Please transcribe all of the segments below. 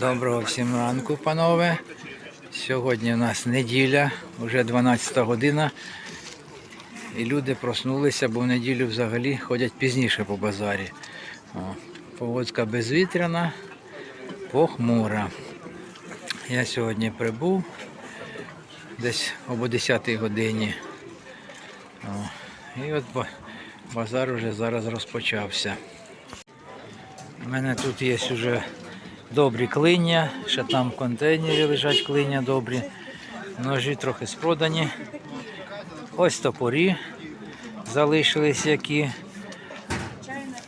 Доброго всім ранку, панове. Сьогодні у нас неділя, вже 12 година. І люди проснулися, бо в неділю взагалі ходять пізніше по базарі. О, погодка безвітряна, похмура. Я сьогодні прибув десь об 10 годині. О, і от ба- базар вже зараз розпочався. У мене тут є вже добрі клиння, ще там в контейнері лежать клиння добрі. Ножі трохи спродані. Ось топорі залишились, які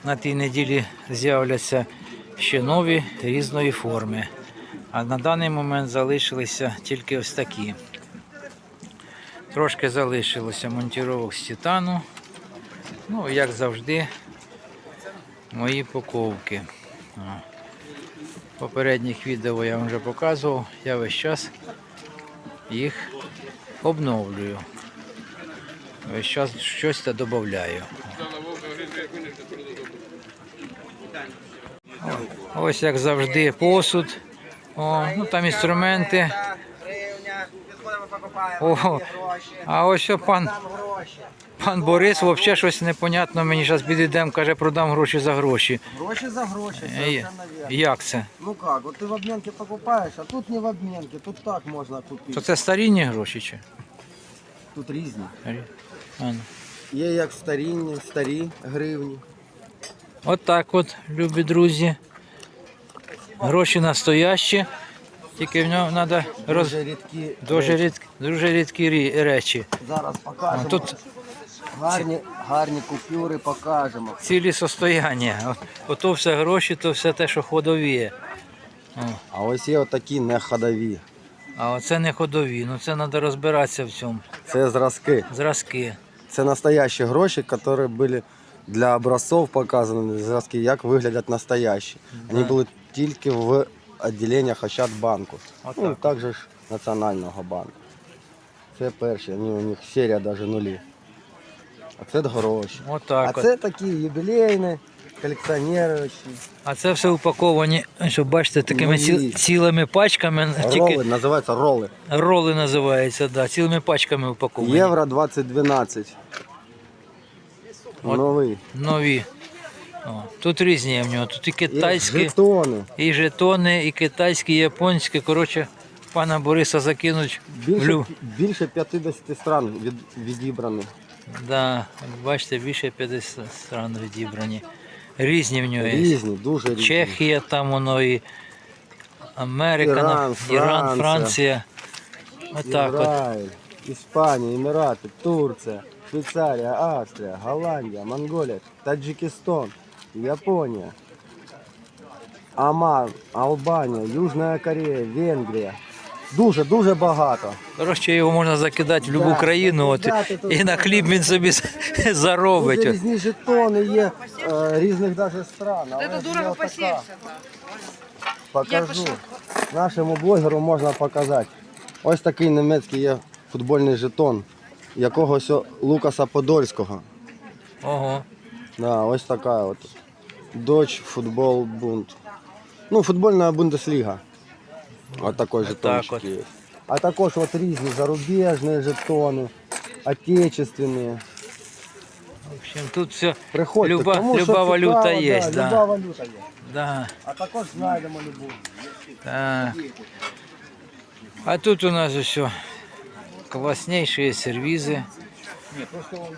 на тій неділі з'являться ще нові різної форми. А на даний момент залишилися тільки ось такі. Трошки залишилося монтіровок з титану. Ну, як завжди, мої поковки. Попередніх відео я вам вже показував, я весь час їх обновлюю. Весь час щось та додаю. Ось як завжди посуд. О, ну там інструменти. А ось що пан, пан Борис взагалі щось непонятно. Мені зараз підійдемо, каже, продам гроші за гроші. Гроші за гроші, совершенно верно. Як це? Ну как, вот ты в обменке покупаешь, а тут не в обменке, тут так можна купити. То це старінні гроші чи? Тут різні. А, ну. Є як старінні, старі гривні. От так от, любі друзі. Гроші настоящі, тільки в нього треба роз... Дуже рідкі. дуже, речі. рідкі, дуже рідкі рі- речі. Зараз покажемо. А тут Гарні, гарні купюри покажемо. цілі состояння. От- Ото все гроші, то все те, що ходові. О, А ось є отакі не ходові. а оце не ходові. Ну це треба розбиратися в цьому. Це зразки. Зразки. Це настоящі гроші, які були для образців показані, зразки, як виглядять настоящі. Вони були тільки в відділеннях Ощадбанку. Ну, також ж Національного банку. Це перші, вони, у них серія навіть нулі. А це гроші. Отак а от. це такі юбілейні, колекціонуючі. А це все упаковані, що бачите, такими ці- цілими пачками. Роли, Тільки називаються роли. роли називаються, да, цілими пачками упаковані. Євро 2012. От. Новий. Нові. О, тут різні в нього. Тут і китайські, жетони. і жетони, і китайські, і японські. Коротше, пана Бориса закинуть в Більше, лю. більше 50 стран від, відібрані. Да, бачите, більше 50 стран відібрані. Різні в нього є. Різні, дуже різні. Чехія, там воно і Америка, Іран, на- Іран, Франція. Франція. Отак от. Іспанія, Емірати, Турція, Швейцарія, Австрія, Голландія, Монголія, Таджикистан, Японія, Оман, Албанія, Южна Корея, Венгрія. Дуже, дуже багато. Коротше, його можна закидати в будь-яку Да, країну от, і на хліб він собі Дуже заробить. різні жетони є е, різних даже стран. ж дорого є по отака. 70. Покажу. Нашому блогеру можна показати. Ось такий німецький є футбольний жетон якогось Лукаса Подольського. Ого. Да, ось така от. Доч футбол бунт. Ну, футбольна Бундесліга. От такий жетончик от. є. А також от різні зарубіжні жетони, отечественні. В общем, тут все Приходьте, Люба- кому що люба цікаво, валюта є, Да, да. Люба валюта є. Да, А також знайдемо любу. так. А тут у нас все класніші сервізи.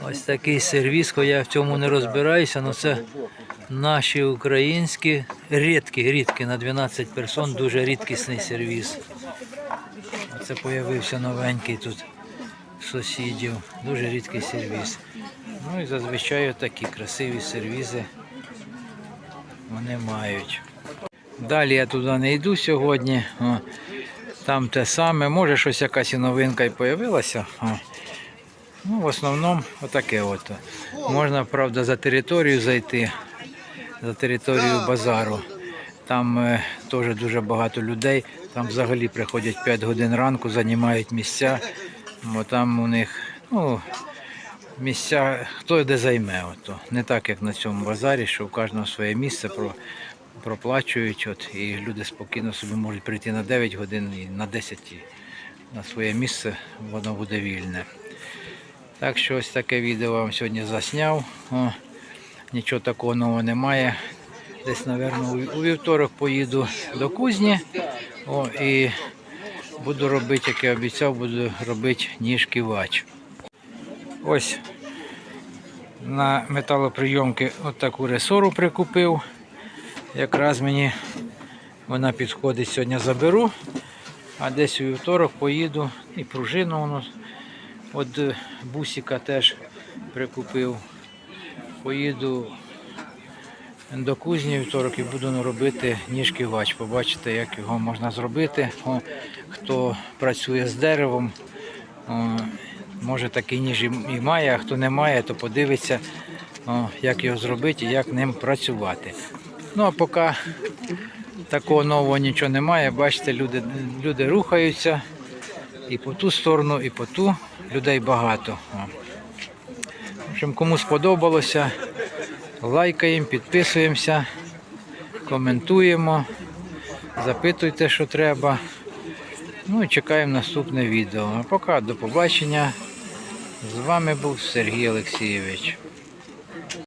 Ось такий сервіз, хоч я в цьому не розбираюся, але це наші українські, рідкі, рідкі, на 12 персон, дуже рідкісний сервіз. Це з'явився новенький тут сусідів. Дуже рідкий сервіз. Ну і зазвичай такі красиві сервізи вони мають. Далі я туди не йду сьогодні. О, там те саме. Може щось якась і новинка і з'явилася. Ну, в основному отаке от. Можна, правда, за територію зайти, за територію базару. Там е, теж дуже багато людей. Там взагалі приходять 5 годин ранку, займають місця. Бо там у них ну, місця, хто де займе. Ото. Не так, як на цьому базарі, що у кожного своє місце. Про, проплачують. От, і люди спокійно собі можуть прийти на 9 годин і на 10 і на своє місце воно буде вільне. Так що ось таке відео вам сьогодні засняв. О, нічого такого нового немає. Десь, мабуть, у вівторок поїду до кузні. О, і буду робити, як я обіцяв, буду робити ніжки вач. Ось на металоприйомки от таку ресору прикупив. Якраз мені вона підходить сьогодні заберу, а десь у вівторок поїду і пружину воно от е, бусика теж прикупив. Поїду до кузні вівторок і буду робити ніжки вач. Побачите, як його можна зробити. О, хто працює з деревом, о, може такий ніж і має, а хто не має, то подивиться, о, як його зробити і як ним працювати. Ну а поки такого нового нічого немає, бачите, люди, люди рухаються і по ту сторону, і по ту людей багато. Кому сподобалося, лайкаємо, підписуємося, коментуємо, запитуйте, що треба. Ну і чекаємо наступне відео. А поки до побачення. З вами був Сергій Олексійович.